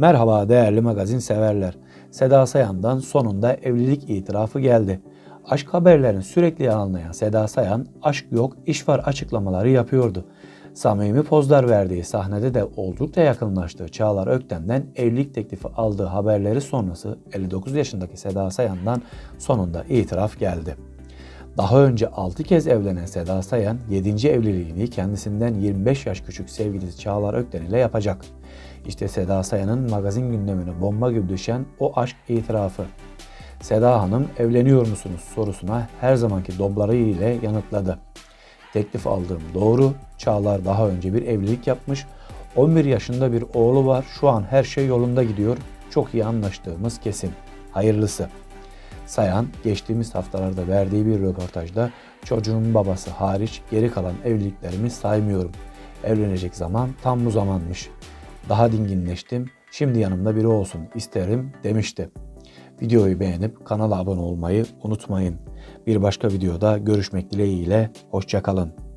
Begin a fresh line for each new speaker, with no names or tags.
Merhaba değerli magazin severler. Seda Sayan'dan sonunda evlilik itirafı geldi. Aşk haberlerini sürekli yalanlayan Seda Sayan, aşk yok, iş var açıklamaları yapıyordu. Samimi pozlar verdiği sahnede de oldukça yakınlaştığı Çağlar Öktem'den evlilik teklifi aldığı haberleri sonrası 59 yaşındaki Seda Sayan'dan sonunda itiraf geldi. Daha önce 6 kez evlenen Seda Sayan 7. evliliğini kendisinden 25 yaş küçük sevgilisi Çağlar Ökten ile yapacak. İşte Seda Sayan'ın magazin gündemine bomba gibi düşen o aşk itirafı. Seda Hanım evleniyor musunuz sorusuna her zamanki dobları ile yanıtladı. Teklif aldığım doğru. Çağlar daha önce bir evlilik yapmış. 11 yaşında bir oğlu var. Şu an her şey yolunda gidiyor. Çok iyi anlaştığımız kesin. Hayırlısı. Sayan geçtiğimiz haftalarda verdiği bir röportajda çocuğun babası hariç geri kalan evliliklerimi saymıyorum. Evlenecek zaman tam bu zamanmış. Daha dinginleştim. Şimdi yanımda biri olsun isterim demişti. Videoyu beğenip kanala abone olmayı unutmayın. Bir başka videoda görüşmek dileğiyle hoşçakalın.